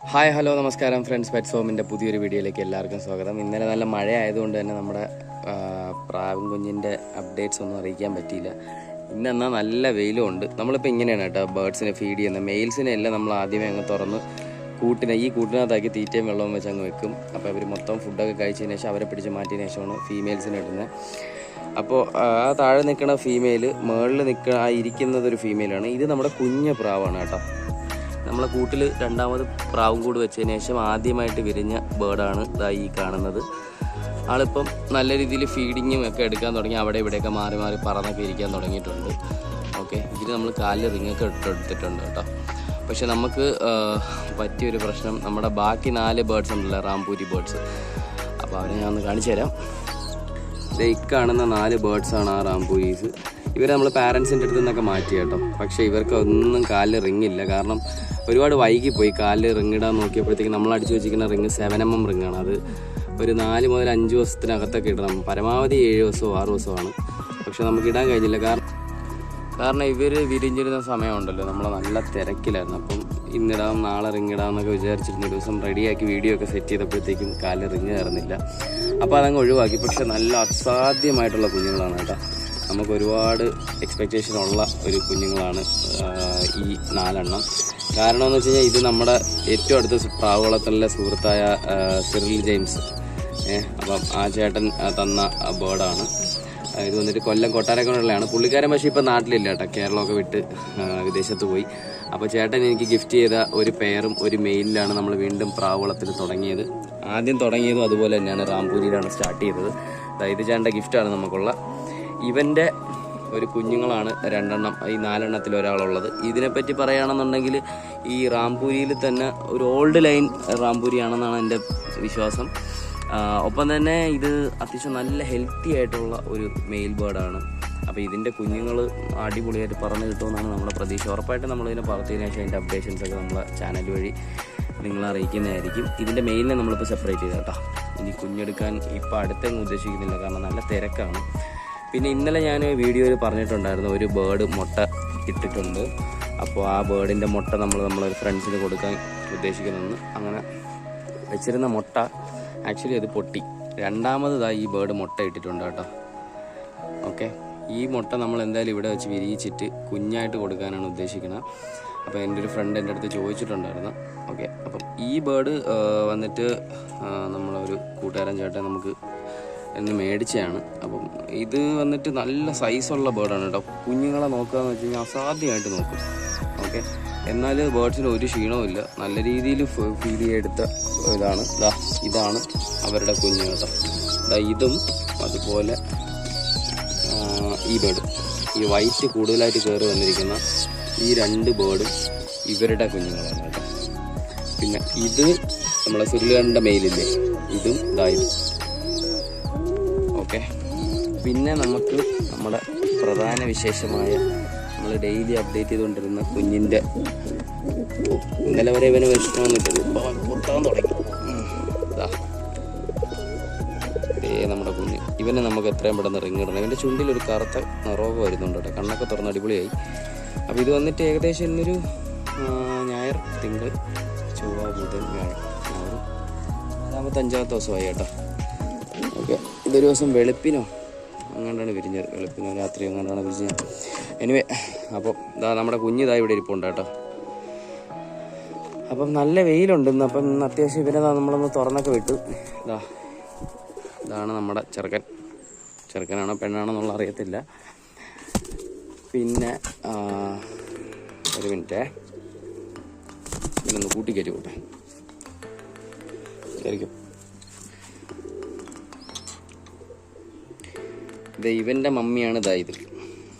Hi hello നമസ്കാരം friends. Pets ഹോമിന്റെ പുതിയൊരു വീഡിയോയിലേക്ക് എല്ലാവർക്കും സ്വാഗതം. ഇന്നലെ നല്ല മഴ ആയതുകൊണ്ട് തന്നെ നമ്മുടെ പ്രാവും കുഞ്ഞിന്റെ അപ്ഡേറ്റ്സ് ഒന്നും അറിയിക്കാൻ പറ്റിയില്ല. ഇന്ന് എന്നാൽ നല്ല വെയിലും ഉണ്ട്. നമ്മളിപ്പോൾ ഇങ്ങനെയാണ് കേട്ടോ ബേർഡ്സിനെ ഫീഡ് ചെയ്യുന്നത്. മെയിൽസിനെ എല്ലാം നമ്മൾ ആദ്യമേ അങ്ങ് തുറന്ന് കൂട്ടിനെ ഈ കൂട്ടിനകത്താക്കി തീറ്റയും വെള്ളവും വെച്ച് അങ്ങ് വെക്കും. അപ്പോൾ അവർ മൊത്തം ഫുഡൊക്കെ കഴിച്ചതിന് ശേഷം അവരെ പിടിച്ച് മാറ്റിയതിന് ശേഷമാണ് ഫീമെയിൽസിനെ ഇടുന്നത്. അപ്പോൾ ആ താഴെ നിൽക്കുന്ന ഫീമെയിൽ മുകളിൽ നിൽക്കുന്ന ആ ഇരിക്കുന്നത് ഒരു ഫീമെയിലാണ് ഇത് നമ്മുടെ കുഞ്ഞ് പ്രാവാണ് കേട്ടോ. നമ്മളെ കൂട്ടിൽ രണ്ടാമത് പ്രാവും കൂട് വെച്ചതിന് ശേഷം ആദ്യമായിട്ട് വിരിഞ്ഞ ബേർഡാണ് ഇതാ ഈ കാണുന്നത്. ആളിപ്പം നല്ല രീതിയിൽ ഫീഡിങ്ങും ഒക്കെ എടുക്കാൻ തുടങ്ങി. അവിടെ ഇവിടെയൊക്കെ മാറി മാറി പറന്നൊക്കെ ഇരിക്കാൻ തുടങ്ങിയിട്ടുണ്ട്. ഓക്കെ. ഇതിന് നമ്മൾ കാലിൽ റിങ്ങൊക്കെ ഇട്ടെടുത്തിട്ടുണ്ട് കേട്ടോ. പക്ഷെ നമുക്ക് പറ്റിയൊരു പ്രശ്നം. നമ്മുടെ ബാക്കി നാല് ബേർഡ്സ് ഉണ്ടല്ലോ റാംപൂരി ബേർഡ്സ് അപ്പോൾ അവരെ ഞാൻ ഒന്ന് കാണിച്ചു തരാം. ഇതേ കാണുന്ന നാല് ബേർഡ്സ് ആണ് ആ റാംപൂരീസ്. ഇവരെ നമ്മൾ പാരൻസിന്റെ അടുത്ത് നിന്നൊക്കെ മാറ്റി കേട്ടോ. പക്ഷേ ഇവർക്ക് ഒന്നും കാലിൽ റിങ്ങില്ല കാരണം ഒരുപാട് വൈകിപ്പോയി. കാലിൽ റിങ് ഇടാൻ നോക്കിയപ്പോഴത്തേക്ക് നമ്മൾ അടിച്ചു വെച്ചിരിക്കുന്ന റിങ് സെവൻ എം എം റിങ്ങാണ് അത് ഒരു നാല് മുതൽ അഞ്ച് ദിവസത്തിനകത്തൊക്കെ ഇടണം. പരമാവധി ഏഴ് ദിവസമോ ആറ് ദിവസമാണ് പക്ഷെ നമുക്ക് ഇടാൻ കഴിഞ്ഞില്ല. കാരണം കാരണം ഇവർ വിരിഞ്ഞിരുന്ന സമയമുണ്ടല്ലോ. നമ്മൾ നല്ല തിരക്കിലായിരുന്നു. അപ്പം ഇന്നിടാം നാളെ റിങ് ഇടാം എന്നൊക്കെ വിചാരിച്ചിരുന്ന. ഒരു ദിവസം റെഡിയാക്കി വീഡിയോ ഒക്കെ സെറ്റ് ചെയ്തപ്പോഴത്തേക്കും കാലിൽ റിങ് കയറുന്നില്ല. അപ്പോൾ അതങ്ങ് ഒഴിവാക്കി. പക്ഷെ നല്ല അസാധ്യമായിട്ടുള്ള കുഞ്ഞുങ്ങളാണ് കേട്ടോ. നമുക്ക് ഒരുപാട് എക്സ്പെക്റ്റേഷൻ ഉള്ള ഒരു കുഞ്ഞുങ്ങളാണ് ഈ നാലെണ്ണം. കാരണം എന്ന് വെച്ച് കഴിഞ്ഞാൽ ഇത് നമ്മുടെ ഏറ്റവും അടുത്ത പ്രാവുകളത്തിലെ സുഹൃത്തായ സിറിൽ ജെയിംസ്. അപ്പം ആ ചേട്ടൻ തന്ന ബേർഡാണ്. ഇത് വന്നിട്ട് കൊല്ലം കൊട്ടാരക്കരയുള്ളതാണ് പുള്ളിക്കാരൻ പക്ഷേ ഇപ്പം നാട്ടിലില്ല കേട്ടോ. കേരളമൊക്കെ വിട്ട് വിദേശത്ത് പോയി. അപ്പോൾ ചേട്ടൻ എനിക്ക് ഗിഫ്റ്റ് ചെയ്ത ഒരു പെയറും ഒരു മെയിലിലാണ് നമ്മൾ വീണ്ടും പ്രാവളത്തിൽ തുടങ്ങിയത്. ആദ്യം തുടങ്ങിയതും അതുപോലെ തന്നെയാണ്. റാംപൂരിയിലാണ് സ്റ്റാർട്ട് ചെയ്തത്. ഇത് ചേട്ടന്റെ ഗിഫ്റ്റാണ് നമുക്കുള്ള. ഇവന്റെ ഒരു കുഞ്ഞുങ്ങളാണ് രണ്ടെണ്ണം ഈ നാലെണ്ണത്തിൽ ഒരാളുള്ളത്. ഇതിനെപ്പറ്റി പറയുകയാണെന്നുണ്ടെങ്കിൽ ഈ റാംപൂരിയിൽ തന്നെ ഒരു ഓൾഡ് ലൈൻ റാംപൂരിയാണെന്നാണ് എന്റെ വിശ്വാസം. ഒപ്പം തന്നെ ഇത് അത്യാവശ്യം നല്ല ഹെൽത്തി ആയിട്ടുള്ള ഒരു മെയിൽ ബേർഡാണ് അപ്പോൾ ഇതിന്റെ കുഞ്ഞുങ്ങൾ അടിപൊളിയായിട്ട് പറഞ്ഞു കിട്ടുമെന്നാണ് നമ്മുടെ പ്രതീക്ഷ. ഉറപ്പായിട്ടും നമ്മളിതിനെ വളർത്തിയതിനു ശേഷം അതിന്റെ അപ്ഡേഷൻസ് ഒക്കെ നമ്മളെ ചാനൽ വഴി നിങ്ങളെ അറിയിക്കുന്നതായിരിക്കും. ഇതിന്റെ മെയിലിനെ നമ്മളിപ്പോൾ സെപ്പറേറ്റ് ചെയ്ത് കേട്ടോ. ഇനി കുഞ്ഞെടുക്കാൻ ഇപ്പോൾ അടുത്തെങ്ങും ഉദ്ദേശിക്കുന്നില്ല കാരണം നല്ല തിരക്കാണ്. പിന്നെ ഇന്നലെ ഞാൻ വീഡിയോയിൽ പറഞ്ഞിട്ടുണ്ടായിരുന്നു ഒരു ബേർഡ് മുട്ട ഇട്ടിട്ടുണ്ട്. അപ്പോൾ ആ ബേർഡിന്റെ മുട്ട നമ്മൾ നമ്മളൊരു ഫ്രണ്ട്സിന് കൊടുക്കാൻ ഉദ്ദേശിക്കുന്നെന്ന്. അങ്ങനെ വെച്ചിരുന്ന മുട്ട ആക്ച്വലി അത് പൊട്ടി. രണ്ടാമതായി ഈ ബേർഡ് മുട്ട ഇട്ടിട്ടുണ്ട് കേട്ടോ. ഓക്കെ? ഈ മുട്ട നമ്മൾ എന്തായാലും ഇവിടെ വെച്ച് വിരിയിച്ചിട്ട് കുഞ്ഞായിട്ട് കൊടുക്കാനാണ് ഉദ്ദേശിക്കുന്നത്. അപ്പോൾ എന്റെ ഒരു ഫ്രണ്ട് എന്റെ അടുത്ത് ചോദിച്ചിട്ടുണ്ടായിരുന്നു. ഓക്കെ? അപ്പം ഈ ബേർഡ് വന്നിട്ട് നമ്മളൊരു കൂട്ടുകാരൻ ചേട്ടൻ നമുക്ക് എന്ന് മേടിച്ചതാണ്. അപ്പം ഇത് വന്നിട്ട് നല്ല സൈസുള്ള ബേർഡാണ് കേട്ടോ. കുഞ്ഞുങ്ങളെ നോക്കുക എന്ന് വെച്ച് കഴിഞ്ഞാൽ അസാധ്യമായിട്ട് നോക്കും. ഓക്കെ എന്നാൽ ബേർഡ്സിന് ഒരു ക്ഷീണവും ഇല്ല. നല്ല രീതിയിൽ ഫീൽ ചെയ്തെടുത്ത ഇതാണ്. ഇതാ ഇതാണ് അവരുടെ കുഞ്ഞ് കേട്ടോ. ഇതാ ഇതും അതുപോലെ ഈ ബേർഡും ഈ വൈറ്റ് കൂടുതലായിട്ട് കയറി വന്നിരിക്കുന്ന ഈ രണ്ട് ബേർഡും ഇവരുടെ കുഞ്ഞുങ്ങളാണ് കേട്ടോ. പിന്നെ ഇത് നമ്മളെ സുരുളികളുടെ മെയിലില്ലേ ഇതും ഇതായത് ഓക്കെ. പിന്നെ നമുക്ക് നമ്മുടെ പ്രധാന വിശേഷമായ നമ്മൾ ഡെയിലി അപ്ഡേറ്റ് ചെയ്തുകൊണ്ടിരുന്ന കുഞ്ഞിന്റെ ഇന്നലെ വരെ ഇവന് വിഷമം വന്നിട്ടത്. ഇപ്പം പൊട്ടാൻ തുടങ്ങി. നമ്മുടെ കുഞ്ഞ്. ഇവനെ നമുക്ക് എത്രയും പെട്ടെന്ന് റിങ് ഇടണം. ഇവന്റെ ചുണ്ടിൽ ഒരു കറുത്ത നിറവ് വരുന്നുണ്ട് കേട്ടോ. കണ്ണൊക്കെ തുറന്ന് അടിപൊളിയായി അപ്പോൾ ഇത് വന്നിട്ട് ഏകദേശം ഇന്നൊരു ഞായർ തിങ്കൾ ചൊവ്വ ബുധൻ വ്യാഴം. നാലാമത്തെ അഞ്ചാമത്തെ ദിവസമായി കേട്ടോ. ഓക്കെ. ഇതൊരു ദിവസം വെളുപ്പിനോ അങ്ങാണ്ടാണ് വിരിഞ്ഞത്. വെളുപ്പിനോ രാത്രി അങ്ങാണ്ടാണ് വിരിഞ്ഞത്. എനിവേ അപ്പം ഇതാ നമ്മുടെ കുഞ്ഞ് ഇതാ ഇവിടെ ഇരിപ്പുണ്ട് കേട്ടോ. അപ്പം നല്ല വെയിലുണ്ട് ഇന്ന്. അപ്പം ഇന്ന് അത്യാവശ്യം ഇവരെ നമ്മളൊന്ന് തുറന്നൊക്കെ വിട്ടു. ഇതാ ഇതാണ് നമ്മുടെ ചെറുക്കൻ. ചെറുക്കനാണോ പെണ്ണാണോ എന്നുള്ള അറിയത്തില്ല. പിന്നെ ഒരു മിനിറ്റേ. ഇവനൊന്ന് കൂട്ടിക്കയറ്റി കൂട്ടെ ശരിക്കും. ഇത് ഇവന്റെ മമ്മിയാണ് ഇതായത്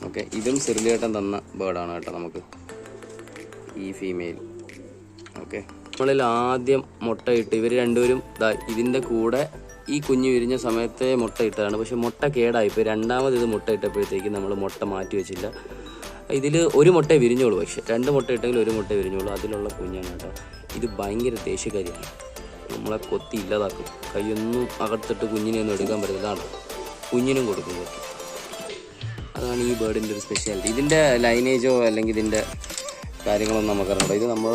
ഓക്കെ ഇതും സിറിലേട്ടൻ തന്ന ബേർഡാണ് കേട്ടോ നമുക്ക് ഈ ഫീമെയിൽ ഓക്കെ നമ്മളിൽ ആദ്യം മുട്ടയിട്ട് ഇവർ രണ്ടുപേരും ഇതിന്റെ കൂടെ ഈ കുഞ്ഞ് വിരിഞ്ഞ സമയത്തെ മുട്ട ഇട്ടതാണ്. പക്ഷെ മുട്ട കേടായി. ഇപ്പോൾ രണ്ടാമത് ഇത് മുട്ട നമ്മൾ മുട്ട മാറ്റി വെച്ചില്ല. ഇതിൽ ഒരു മുട്ട വിരിഞ്ഞോളൂ പക്ഷെ രണ്ട് മുട്ട ഇട്ടെങ്കിൽ ഒരു മുട്ട വിരിഞ്ഞോളൂ. അതിലുള്ള കുഞ്ഞാണ് കേട്ടോ. ഇത് ഭയങ്കര ദേഷ്യക്കാരിയാണ്. നമ്മളെ കൊത്തി ഇല്ലാതാക്കും. കൈയൊന്നും അകത്തിട്ട് കുഞ്ഞിനെ ഒന്നും എടുക്കാൻ പറ്റില്ല കുഞ്ഞിനും കൊടുക്കുന്നത് അതാണ് ഈ ബേർഡിന്റെ ഒരു സ്പെഷ്യാലിറ്റി ഇതിന്റെ ലൈനേജോ അല്ലെങ്കിൽ ഇതിന്റെ കാര്യങ്ങളൊന്നും നമുക്കറിയണ്ട ഇത് നമ്മൾ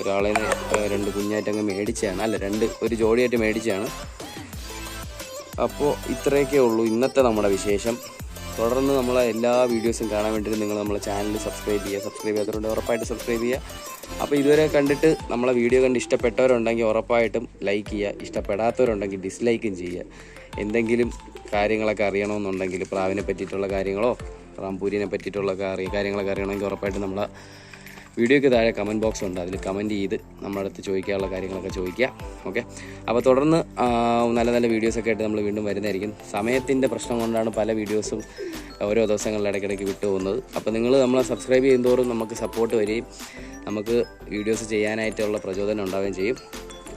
ഒരാളെ രണ്ട് കുഞ്ഞായിട്ട് അങ്ങ് അല്ല രണ്ട് ഒരു ജോഡിയായിട്ട് മേടിച്ചതാണ്. അപ്പോൾ ഇത്രയൊക്കെ ഉള്ളൂ ഇന്നത്തെ നമ്മുടെ വിശേഷം. തുടർന്ന് നമ്മളെ എല്ലാ വീഡിയോസും കാണാൻ വേണ്ടിയിട്ട് നിങ്ങൾ നമ്മളെ ചാനൽ സബ്സ്ക്രൈബ് ചെയ്യുക. സബ്സ്ക്രൈബ് ചെയ്യാത്തവരുണ്ട് ഉറപ്പായിട്ട് സബ്സ്ക്രൈബ് ചെയ്യുക. അപ്പോൾ ഇതുവരെ കണ്ടിട്ട് നമ്മളെ വീഡിയോ കണ്ട് ഇഷ്ടപ്പെട്ടവരുണ്ടെങ്കിൽ ഉറപ്പായിട്ടും ലൈക്ക് ചെയ്യുക. ഇഷ്ടപ്പെടാത്തവരുണ്ടെങ്കിൽ ഡിസ്ലൈക്കും ചെയ്യുക. എന്തെങ്കിലും കാര്യങ്ങളൊക്കെ അറിയണമെന്നുണ്ടെങ്കിൽ പ്രാവിനെ പറ്റിയിട്ടുള്ള കാര്യങ്ങളോ റാംപൂരിനെ പറ്റിയിട്ടുള്ള കാര്യ കാര്യങ്ങളൊക്കെ അറിയണമെങ്കിൽ ഉറപ്പായിട്ട് നമ്മളെ വീഡിയോയ്ക്ക് താഴെ കമന്റ് ബോക്സ് ഉണ്ട്. അതിൽ കമന്റ് ചെയ്ത് നമ്മുടെ അടുത്ത് ചോദിക്കാനുള്ള കാര്യങ്ങളൊക്കെ ചോദിക്കുക. ഓക്കെ അപ്പോൾ തുടർന്ന് നല്ല നല്ല വീഡിയോസൊക്കെ ആയിട്ട് നമ്മൾ വീണ്ടും വരുന്നതായിരിക്കും. സമയത്തിന്റെ പ്രശ്നം കൊണ്ടാണ് പല വീഡിയോസും ഓരോ ദിവസങ്ങളിൽ ഇടയ്ക്കിടയ്ക്ക് വിട്ടു പോകുന്നത്. അപ്പോൾ നിങ്ങൾ നമ്മളെ സബ്സ്ക്രൈബ് ചെയ്യുന്നതോറും നമുക്ക് സപ്പോർട്ട് വരികയും നമുക്ക് വീഡിയോസ് ചെയ്യാനായിട്ടുള്ള പ്രചോദനം ഉണ്ടാവുകയും ചെയ്യും.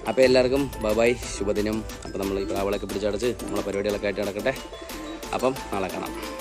അപ്പോൾ എല്ലാവർക്കും ബബായ് ശുഭദിനം. അപ്പോൾ നമ്മൾ ഈ പ്രാവളൊക്കെ പിടിച്ചടച്ച് നമ്മളെ പരിപാടികളൊക്കെ ആയിട്ട് നടക്കട്ടെ. അപ്പം നാളെ കാണാം.